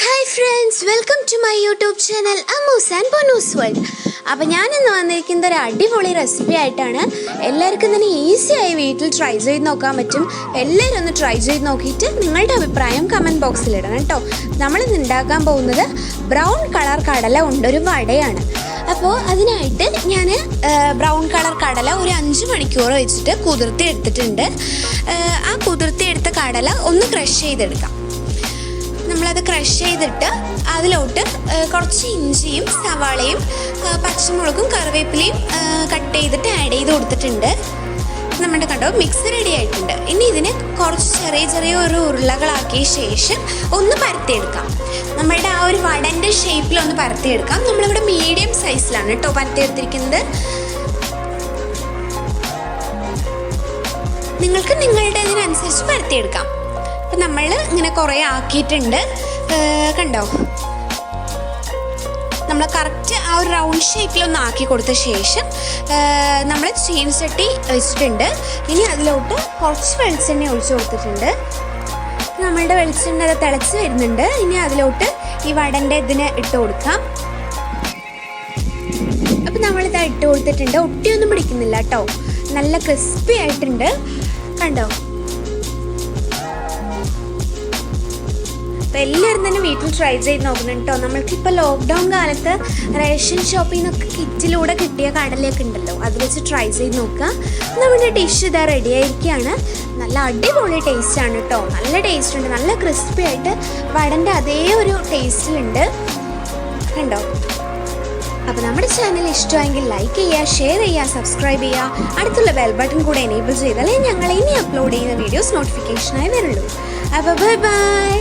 Hi friends welcome to my YouTube channel Ammus and Ponnus world അപ്പോൾ ഞാനിന്ന് വന്നിരിക്കുന്നത് ഒരു അടിപൊളി റെസിപ്പി ആയിട്ടാണ്. എല്ലാവർക്കും തന്നെ ഈസിയായി വീട്ടിൽ ട്രൈ ചെയ്ത് നോക്കാൻ പറ്റും. എല്ലാവരും ഒന്ന് ട്രൈ ചെയ്ത് നോക്കിയിട്ട് നിങ്ങളുടെ അഭിപ്രായം കമന്റ് ബോക്സിൽ ഇടണം കേട്ടോ. നമ്മളിന്ന് ഉണ്ടാക്കാൻ പോകുന്നത് ബ്രൗൺ കളർ കടല കൊണ്ടൊരു വടയാണ്. അപ്പോൾ അതിനായിട്ട് ഞാൻ ബ്രൗൺ കളർ കടല ഒരു അഞ്ച് മണിക്കൂർ വെച്ചിട്ട് കുതിർത്തി എടുത്തിട്ടുണ്ട് ആ കുതിർത്തി എടുത്ത കടല ഒന്ന് ക്രഷ് ചെയ്തെടുക്കാം. നമ്മളത് ക്രഷ് ചെയ്തിട്ട് അതിലോട്ട് കുറച്ച് ഇഞ്ചിയും സവാളയും പച്ചമുളകും കറിവേപ്പിലയും കട്ട് ചെയ്തിട്ട് ആഡ് ചെയ്ത് കൊടുത്തിട്ടുണ്ട്. നമ്മുടെ കണ്ടോ മിക്സ് റെഡി ആയിട്ടുണ്ട്. ഇനി ഇതിനെ കുറച്ച് ചെറിയ ചെറിയ ഒരു ഉരുളകളാക്കിയ ശേഷം ഒന്ന് പരത്തിയെടുക്കാം. നമ്മളുടെ ആ ഒരു വടന്റെ ഷേപ്പിൽ ഒന്ന് പരത്തിയെടുക്കാം. നമ്മളിവിടെ മീഡിയം സൈസിലാണ് കേട്ടോ പരത്തിയെടുത്തിരിക്കുന്നത്. നിങ്ങൾക്ക് നിങ്ങളുടെ ഇതിനനുസരിച്ച് പരത്തിയെടുക്കാം. അപ്പം നമ്മൾ ഇങ്ങനെ കുറേ ആക്കിയിട്ടുണ്ട്. കണ്ടോ? നമ്മൾ കറക്റ്റ് ആ ഒരു റൗണ്ട് ഷേപ്പിലൊന്ന് ആക്കി കൊടുത്ത ശേഷം നമ്മൾ ചെയിൻ ചട്ടി വെച്ചിട്ടുണ്ട്. ഇനി അതിലോട്ട് കുറച്ച് വെളിച്ചെണ്ണ ഒഴിച്ചു കൊടുത്തിട്ടുണ്ട്. നമ്മളുടെ വെളിച്ചെണ്ണ അത് തിളച്ച് വരുന്നുണ്ട്. ഇനി അതിലോട്ട് ഈ വടന്റെ ഇതിന് ഇട്ട് കൊടുക്കാം. അപ്പം നമ്മളിത് ഇട്ട് കൊടുത്തിട്ടുണ്ട്. ഒട്ടിയൊന്നും പിടിക്കുന്നില്ല കേട്ടോ. നല്ല ക്രിസ്പി ആയിട്ടുണ്ട്. കണ്ടോ? അപ്പോൾ എല്ലാവരും തന്നെ വീട്ടിൽ ട്രൈ ചെയ്ത് നോക്കണം കേട്ടോ നമ്മൾക്കിപ്പോൾ ലോക്ക്ഡൗൺ കാലത്ത് റേഷൻ ഷോപ്പിൽ നിന്നൊക്കെ കിറ്റിലൂടെ കിട്ടിയ കടലൊക്കെ ഉണ്ടല്ലോ അത് വെച്ച് ട്രൈ ചെയ്ത് നോക്കുക. നമ്മുടെ ഡിഷ് ഇതാ റെഡി ആയിരിക്കുകയാണ്. നല്ല അടിപൊളി ടേസ്റ്റ് ആണ് കേട്ടോ നല്ല ടേസ്റ്റ് ഉണ്ട് നല്ല ക്രിസ്പി ആയിട്ട് വടന്റെ അതേ ഒരു ടേസ്റ്റിലുണ്ട് കണ്ടോ? അപ്പോൾ നമ്മുടെ ചാനൽ ഇഷ്ടമെങ്കിൽ ലൈക്ക് ചെയ്യുക ഷെയർ ചെയ്യുക സബ്സ്ക്രൈബ് ചെയ്യുക. അടുത്തുള്ള ബെൽ ബട്ടൺ കൂടെ എനേബിൾ ചെയ്താലേ ഞങ്ങൾ ഇനി അപ്ലോഡ് ചെയ്യുന്ന വീഡിയോസ് നോട്ടിഫിക്കേഷനായി വരുള്ളൂ. അപ്പോൾ ബൈ ബൈ